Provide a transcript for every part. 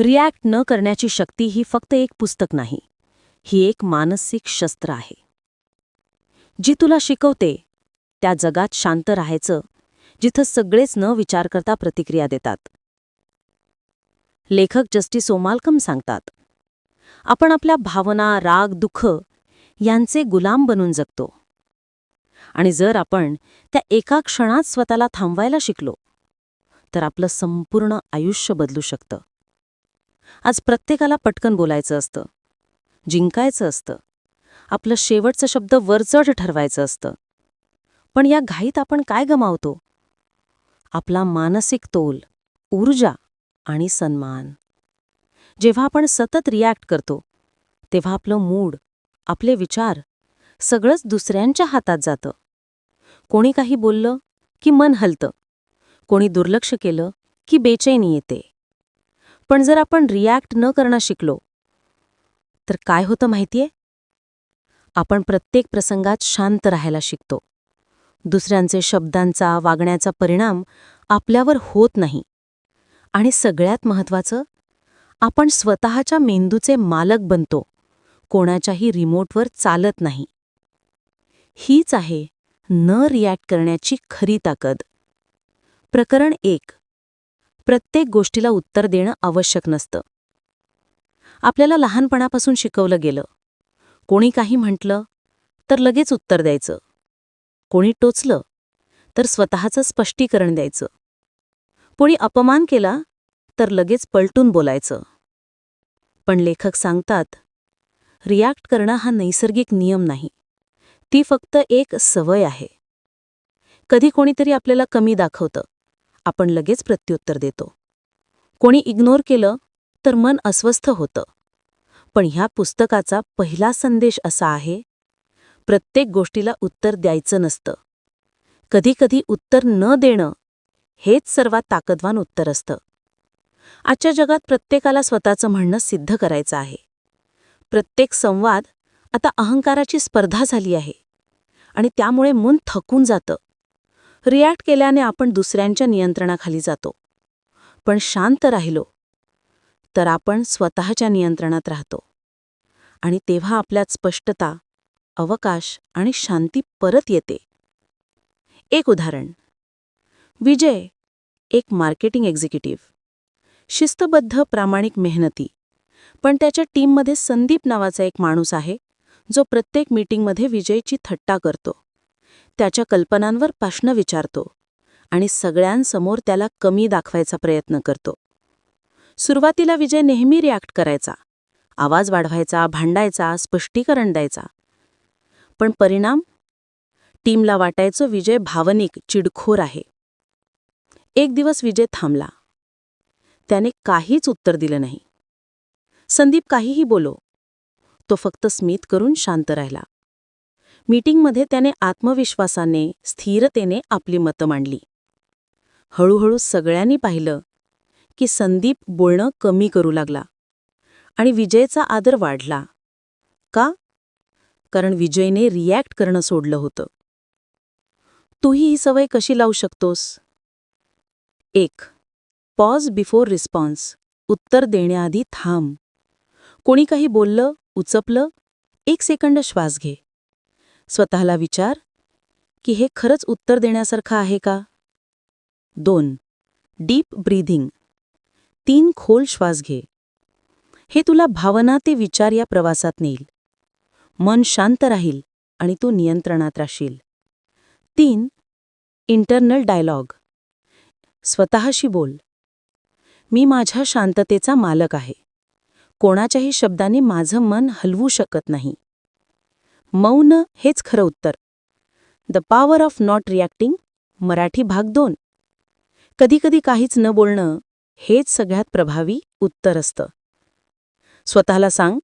React न करण्याची शक्ती ही फक्त एक पुस्तक नाही. ही एक मानसिक शस्त्र आहे. जी तुला शिकवते त्या जगात शांत राहायचं जिथं सगळेच न विचार करता प्रतिक्रिया देतात. लेखक जस्टिस ओमालकम सांगतात आपण आपल्या भावना राग दुःख यांचे गुलाम बनून जगतो. आणि जर आपण त्या एका क्षणात स्वतःला थांबवायला शिकलो तर आपलं संपूर्ण आयुष्य बदलू शकतं. आज प्रत्येकाला पटकन बोलायचं असतं. जिंकायचं असतं. आपलं शेवटचं शब्द वरचढ ठरवायचं असतं. पण या घाईत आपण काय गमावतो? आपला मानसिक तोल ऊर्जा आणि सन्मान. जेव्हा आपण सतत रिॲक्ट करतो तेव्हा आपलं मूड आपले विचार सगळंच दुसऱ्यांच्या हातात जातं. कोणी काही बोललं की मन हलतं. कोणी दुर्लक्ष केलं की बेचैनी येते. पण जर आपण रिॲक्ट न करणं शिकलो तर काय होतं माहितीये? आपण प्रत्येक प्रसंगात शांत राहायला शिकतो. दुसऱ्यांचे शब्दांचा वागण्याचा परिणाम आपल्यावर होत नाही. आणि सगळ्यात महत्वाचं आपण स्वतःच्या मेंदूचे मालक बनतो. कोणाच्याही रिमोटवर चालत नाही. हीच आहे न रिॲक्ट करण्याची खरी ताकद. प्रकरण एक. प्रत्येक गोष्टीला उत्तर देणं आवश्यक नसतं. आपल्याला लहानपणापासून शिकवलं गेलं. कोणी काही म्हटलं तर लगेच उत्तर द्यायचं. कोणी टोचलं तर स्वतःचं स्पष्टीकरण द्यायचं. कोणी अपमान केला तर लगेच पलटून बोलायचं. पण लेखक सांगतात रिॲक्ट करणं हा नैसर्गिक नियम नाही. ती फक्त एक सवय आहे. कधी कोणीतरी आपल्याला कमी दाखवतं. आपण लगेच प्रत्युत्तर देतो. कोणी इग्नोर केलं तर मन अस्वस्थ होतं. पण ह्या पुस्तकाचा पहिला संदेश असा आहे प्रत्येक गोष्टीला उत्तर द्यायचं नसतं. कधीकधी उत्तर न देणं हेच सर्वात ताकदवान उत्तर असतं. आजच्या जगात प्रत्येकाला स्वतःचं म्हणणं सिद्ध करायचं आहे. प्रत्येक संवाद आता अहंकाराची स्पर्धा झाली आहे. आणि त्यामुळे मन थकून जातं. रिॲक्ट केल्याने आपण दुसऱ्यांच्या नियंत्रणाखाली जातो. पण शांत राहिलो तर आपण स्वतःच्या नियंत्रणात राहतो. आणि तेव्हा आपल्यात स्पष्टता अवकाश आणि शांती परत येते. एक उदाहरण. विजय एक मार्केटिंग एक्झिक्युटिव्ह. शिस्तबद्ध प्रामाणिक मेहनती. पण त्याच्या टीममध्ये संदीप नावाचा एक माणूस आहे जो प्रत्येक मीटिंगमध्ये विजयची थट्टा करतो. त्याच्या कल्पनांवर प्रश्न विचारतो आणि सगळ्यांसमोर त्याला कमी दाखवायचा प्रयत्न करतो. सुरुवातीला विजय नेहमी रिॲक्ट करायचा. आवाज वाढवायचा भांडायचा स्पष्टीकरण द्यायचा. पण परिणाम? टीमला वाटायचं विजय भावनिक चिडखोर आहे. एक दिवस विजय थांबला. त्याने काहीच उत्तर दिलं नाही. संदीप काहीही बोलो. तो फक्त स्मित करून शांत राहिला. मीटिंगमध्ये त्याने आत्मविश्वासाने स्थिरतेने आपली मतं मांडली. हळूहळू सगळ्यांनी पाहिलं की संदीप बोलणं कमी करू लागला आणि विजयचा आदर वाढला. का? कारण विजयने रिॲक्ट करणं सोडलं होतं. तूही ही सवय कशी लावू शकतोस? एक पॉज बिफोर रिस्पॉन्स उत्तर देण्याआधी थांब. कोणी काही बोललं उचपलं एक सेकंड श्वास घे. स्वतःला विचार की हे खरंच उत्तर देण्यासारखं आहे का? दोन डीप ब्रीथिंग तीन खोल श्वास घे. हे तुला भावना ते विचार या प्रवासात नेईल. मन शांत राहील आणि तू नियंत्रणात राहशील. तीन इंटरनल डायलॉग. स्वतःशी बोल. मी माझ्या शांततेचा मालक आहे. कोणाच्याही शब्दाने माझं मन हलवू शकत नाही. मौन हेच खरं उत्तर. The power of not reacting Marathi भाग दोन. कधीकधी काहीच न बोलणं हेच सगळ्यात प्रभावी उत्तर असतं. स्वतःला सांग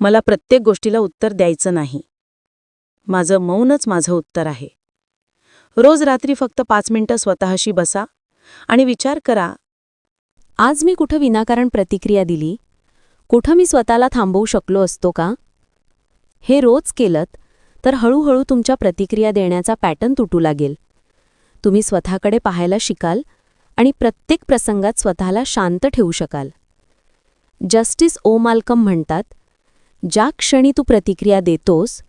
मला प्रत्येक गोष्टीला उत्तर द्यायचं नाही. माझं मौनच माझं उत्तर आहे. रोज रात्री फक्त पाच मिनिटं स्वतःशी बसा आणि विचार करा आज मी कुठं विनाकारण प्रतिक्रिया दिली? कुठं मी स्वतःला थांबवू शकलो असतो का? हे रोज केलत तर हळूहळू तुमच्या प्रतिक्रिया देण्याचा पॅटर्न तुटू लागेल. तुम्ही स्वतःकडे पाहायला शिकाल आणि प्रत्येक प्रसंगात स्वतःला शांत ठेवू शकाल. जस्टिस ओ माल्कम म्हणतात ज्या क्षणी तू प्रतिक्रिया देतोस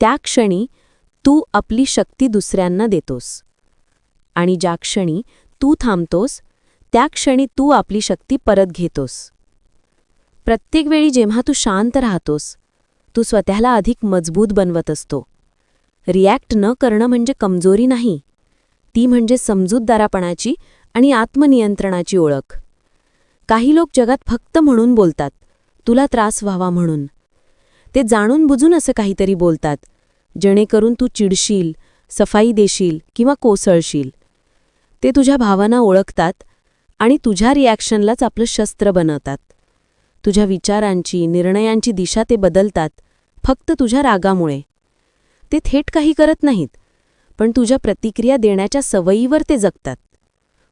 त्या क्षणी तू आपली शक्ती दुसऱ्यांना देतोस. आणि ज्या क्षणी तू थांबतोस त्या क्षणी तू आपली शक्ती परत घेतोस. प्रत्येक वेळी जेव्हा तू शांत राहतोस तू स्वतःला अधिक मजबूत बनवत असतो. रिॲक्ट न करणं म्हणजे कमजोरी नाही. ती म्हणजे समजूतदारापणाची आणि आत्मनियंत्रणाची ओळख. काही लोक जगात फक्त म्हणून बोलतात तुला त्रास व्हावा म्हणून. ते जाणून बुजून असं काहीतरी बोलतात जेणेकरून तू चिडशील सफाई देशील किंवा कोसळशील. ते तुझ्या भावना ओळखतात आणि तुझ्या रिॲक्शनलाच आपलं शस्त्र बनवतात. तुझ्या विचारांची निर्णयांची दिशा ते बदलतात फक्त तुझ्या रागामुळे. ते थेट काही करत नाहीत पण तुझ्या प्रतिक्रिया देण्याच्या सवयीवर ते जगतात.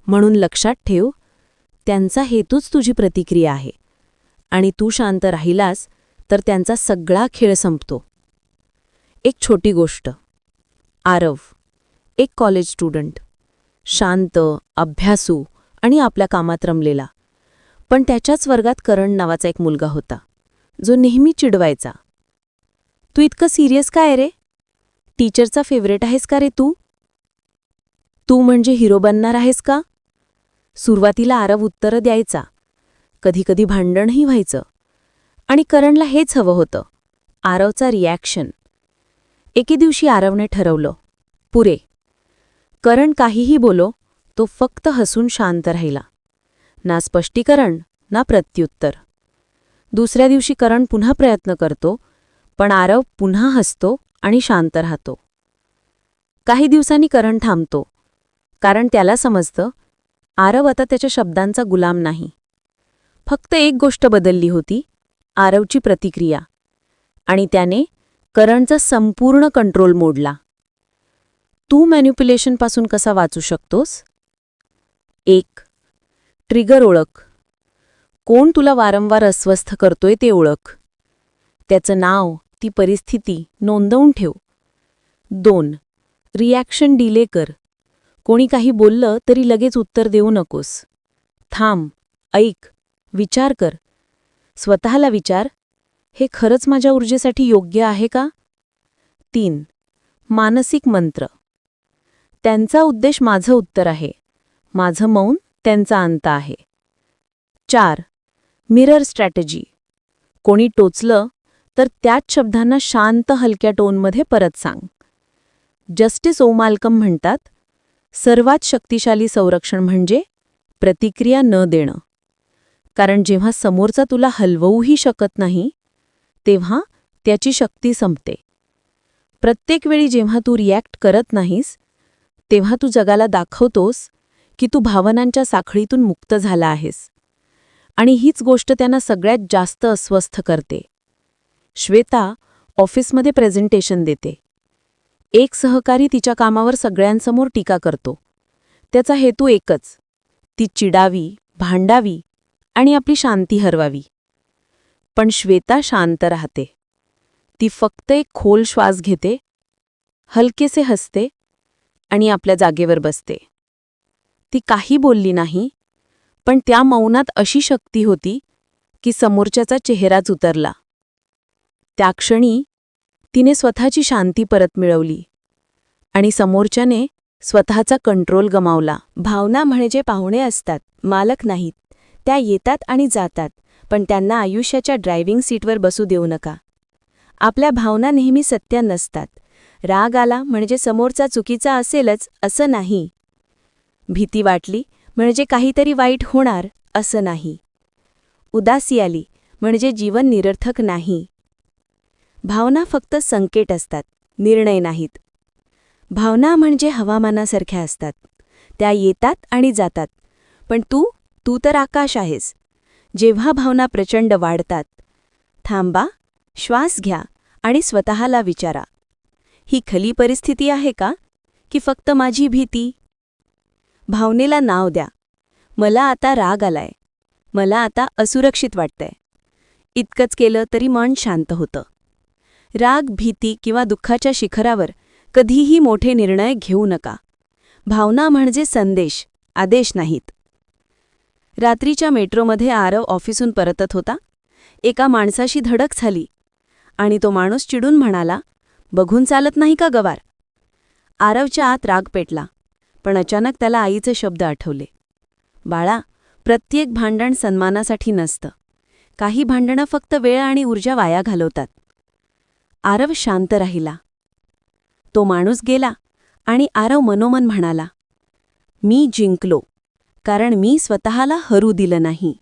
म्हणून लक्षात ठेव त्यांचा हेतूच तुझी प्रतिक्रिया आहे. आणि तू शांत राहिलास तर त्यांचा सगळा खेळ संपतो. एक छोटी गोष्ट. आरव एक कॉलेज स्टुडंट शांत अभ्यासू आणि आपल्या कामात रमलेला. पण त्याच्याच वर्गात करण नावाचा एक मुलगा होता. जो नेहमी चिडवायचा. तू इतकं सिरियस काय रे? टीचरचा फेवरेट आहेस का रे तू? तू म्हणजे हिरो बनणार आहेस का? सुरुवातीला आरव उत्तरं द्यायचा. कधीकधी भांडणही व्हायचं. आणि करणला हेच हवं होतं. आरवचा रिॲक्शन एके दिवशी आरवने ठरवलं पुरे करण काहीही बोलो तो फक्त हसून शांत राहिला. ना स्पष्टीकरण ना प्रत्युत्तर. दुसऱ्या दिवशी करण पुन्हा प्रयत्न करतो पण आरव पुन्हा हसतो आणि शांत राहतो. काही दिवसांनी करण थांबतो कारण त्याला समजतं आरव आता त्याच्या शब्दांचा गुलाम नाही. फक्त एक गोष्ट बदलली होती आरवची प्रतिक्रिया. आणि त्याने करणचा संपूर्ण कंट्रोल मोडला. तू मॅन्युप्युलेशनपासून कसा वाचू शकतोस? एक ट्रिगर ओळख. कोण तुला वारंवार अस्वस्थ करतोय ते ओळख. त्याचं नाव ती परिस्थिती नोंदवून ठेव. दोन रिॲक्शन डिले कर. कोणी काही बोललं तरी लगेच उत्तर देऊ नकोस. थांब ऐक विचार कर. स्वतःला विचार हे खरंच माझ्या ऊर्जेसाठी योग्य आहे का? तीन मानसिक मंत्र. त्यांचा उद्देश माझं उत्तर आहे. माझं मौन त्यांचा अंत आहे. चार. Mirror strategy. कोणी टोचलं तर त्याच शब्दांना शांत हलक्या टोनमध्ये परत सांग. जस्टिस ओमाल्कम म्हणतात सर्वात शक्तिशाली संरक्षण म्हणजे प्रतिक्रिया न देणं. कारण जेव्हा समोरचा तुला हलवूही शकत नाही तेव्हा त्याची शक्ती संपते. प्रत्येक वेळी जेव्हा तू रिॲक्ट करत नाहीस तेव्हा तू जगाला दाखवतोस की तू भावनांच्या साखळीतून मुक्त झाला आहेस. आणि हीच गोष्ट त्यांना सगळ्यात जास्त अस्वस्थ करते. श्वेता ऑफिसमध्ये प्रेझेंटेशन देते. एक सहकारी तिच्या कामावर सगळ्यांसमोर टीका करतो. त्याचा हेतू एकच. ती चिडावी भांडावी आणि आपली शांती हरवावी. पण श्वेता शांत राहते. ती फक्त एक खोल श्वास घेते हलकेसे हसते आणि आपल्या जागेवर बसते. ती काही बोलली नाही पण त्या मौनात अशी शक्ती होती की समोरच्याचा चेहराच उतरला. त्या क्षणी तिने स्वतःची शांती परत मिळवली आणि समोरच्याने स्वतःचा कंट्रोल गमावला. भावना म्हणजे पाहुणे असतात मालक नाहीत. त्या येतात आणि जातात पण त्यांना आयुष्याच्या ड्रायव्हिंग सीटवर बसू देऊ नका. आपल्या भावना नेहमी सत्य नसतात. राग आला म्हणजे समोरचा चुकीचा असेलच असं नाही. भीती वाटली म्हणजे काहीतरी वाईट होणार असं नाही. उदासी आली म्हणजे जीवन निरर्थक नाही. भावना फक्त संकेत असतात निर्णय नाहीत. भावना म्हणजे हवामानासारख्या असतात. त्या येतात आणि जातात. पण तू तू तर आकाश आहेस. जेव्हा भावना प्रचंड वाढतात थांबा श्वास घ्या आणि स्वतःला विचारा. ही खली परिस्थिती आहे का? की फक्त माझी भीती? भावनेला नाव द्या. मला आता राग आलाय. मला आता असुरक्षित वाटतंय. इतकंच केलं तरी मन शांत होतं. राग भीती किंवा दुःखाच्या शिखरावर कधीही मोठे निर्णय घेऊ नका. भावना म्हणजे संदेश आदेश नाहीत. रात्रीच्या मेट्रोमध्ये आरव ऑफिसून परतत होता. एका माणसाशी धडक झाली. आणि तो माणूस चिडून म्हणाला बघून चालत नाही का गवार? आरवच्या आत राग पेटला. पण अचानक त्याला आईचे शब्द आठवले. बाळा प्रत्येक भांडण सन्मानासाठी नसतं. काही भांडणं फक्त वेळ आणि ऊर्जा वाया घालवतात. आरव शांत राहिला. तो माणूस गेला आणि आरव मनोमन म्हणाला मी जिंकलो कारण मी स्वतःला हरू दिलं नाही.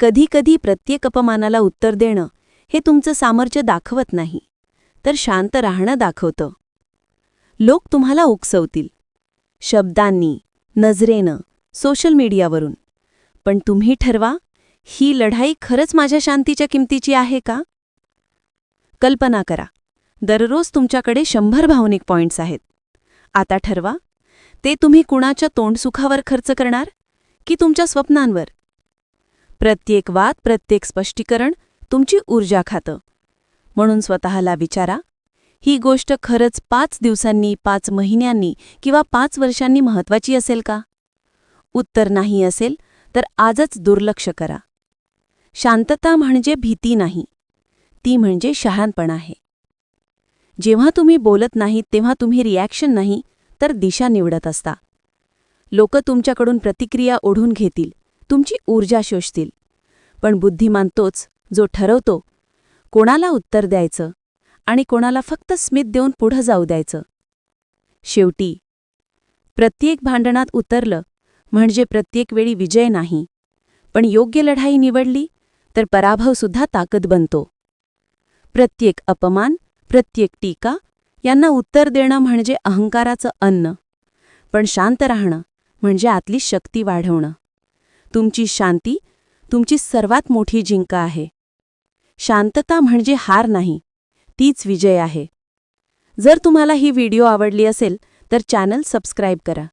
कधीकधी प्रत्येक अपमानाला उत्तर देणं हे तुमचं सामर्थ्य दाखवत नाही तर शांत राहणं दाखवतं. लोक तुम्हाला उकसवतील. शब्दांनी नजरेनं सोशल मीडियावरून पण तुम्ही ठरवा ही लढाई खरंच माझ्या शांतीच्या किमतीची आहे का? कल्पना करा दररोज तुमच्याकडे शंभर भावनिक पॉइंट्स आहेत. आता ठरवा ते तुम्ही कुणाच्या तोंडसुखावर खर्च करणार की तुमच्या स्वप्नांवर? प्रत्येक वाद प्रत्येक स्पष्टीकरण तुमची ऊर्जा खातं. म्हणून स्वतःला विचारा ही गोष्ट खरंच पाच दिवसांनी पाच महिन्यांनी किंवा पाच वर्षांनी महत्वाची असेल का? उत्तर नाही असेल तर आजच दुर्लक्ष करा. शांतता म्हणजे भीती नाही. ती म्हणजे शहाणपण आहे. जेव्हा तुम्ही बोलत नाही तेव्हा तुम्ही रिॲक्शन नाही तर दिशा निवडत असता. लोक तुमच्याकडून प्रतिक्रिया ओढून घेतील तुमची ऊर्जा शोषतील. पण बुद्धिमान तोच जो ठरवतो कोणाला उत्तर द्यायचं? आणि कोणाला फक्त स्मित देऊन पुढं जाऊ द्यायचं. शेवटी प्रत्येक भांडणात उतरलं म्हणजे प्रत्येक वेळी विजय नाही. पण योग्य लढाई निवडली तर पराभवसुद्धा ताकद बनतो. प्रत्येक अपमान प्रत्येक टीका यांना उत्तर देणं म्हणजे अहंकाराचं अन्न. पण शांत राहणं म्हणजे आतली शक्ती वाढवणं. तुमची शांती तुमची सर्वात मोठी जिंका आहे. शांतता म्हणजे हार नाही तीच विजय आहे. जर तुम्हाला ही व्हिडिओ आवडली असेल तर चॅनल सबस्क्राईब करा.